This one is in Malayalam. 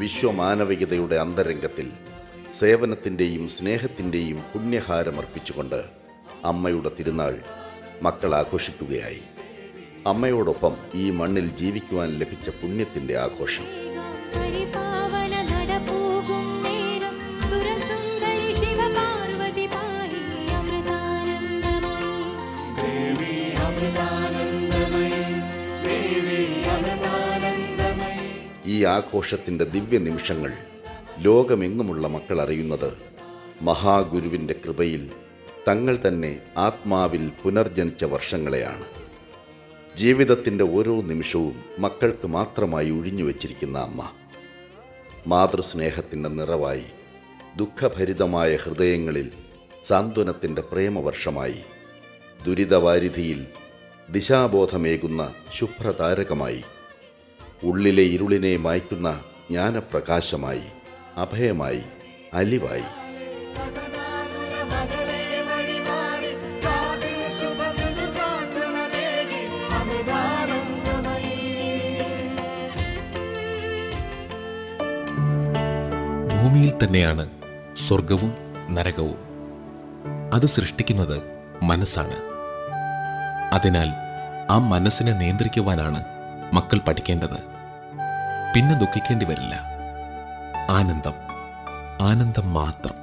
വിശ്വമാനവികതയുടെ അന്തരംഗത്തിൽ സേവനത്തിന്റെയും സ്നേഹത്തിന്റെയും പുണ്യഹാരമർപ്പിച്ചുകൊണ്ട് അമ്മയുടെ തിരുനാൾ മക്കൾ ആഘോഷിക്കുകയായി. അമ്മയോടൊപ്പം ഈ മണ്ണിൽ ജീവിക്കുവാൻ ലഭിച്ച പുണ്യത്തിന്റെ ആഘോഷം. പരിപാവന ദേവി നേരം ഈ ആഘോഷത്തിന്റെ ദിവ്യ നിമിഷങ്ങൾ ലോകമെങ്ങുമുള്ള മക്കൾ അറിയുന്നത്? മഹാഗുരുവിന്റെ കൃപയിൽ തങ്ങൾ തന്നെ ആത്മാവിൽ പുനർജനിച്ച വർഷങ്ങളെയാണ്. ജീവിതത്തിന്റെ ഓരോ നിമിഷവും മക്കൾക്ക് മാത്രമായി ഒഴിഞ്ഞു വച്ചിരിക്കുന്ന അമ്മ. മാതൃസ്നേഹത്തിന്റെ നിറവായി ദുഃഖഭരിതമായ ഹൃദയങ്ങളിൽ സാന്ത്വനത്തിന്റെ പ്രേമവർഷമായി ദുരിതവാരിധിയിൽ ദിശാബോധമേകുന്ന ശുഭ്രതാരകമായി. ഉള്ളിലെ ഇരുളിനെ മായ്ക്കുന്ന ജ്ഞാനപ്രകാശമായി അഭയമായി അലിവായി. ഭൂമിയിൽ തന്നെയാണ് സ്വർഗവും നരകവും. അത് സൃഷ്ടിക്കുന്നത് മനസ്സാണ്. അതിനാൽ ആ മനസ്സിനെ നിയന്ത്രിക്കുവാനാണ് മക്കൾ പഠിക്കേണ്ടത്. പിന്നെ ദുഃഖിക്കേണ്ടി വരില്ല. ആനന്ദം. ആനന്ദം മാത്രം.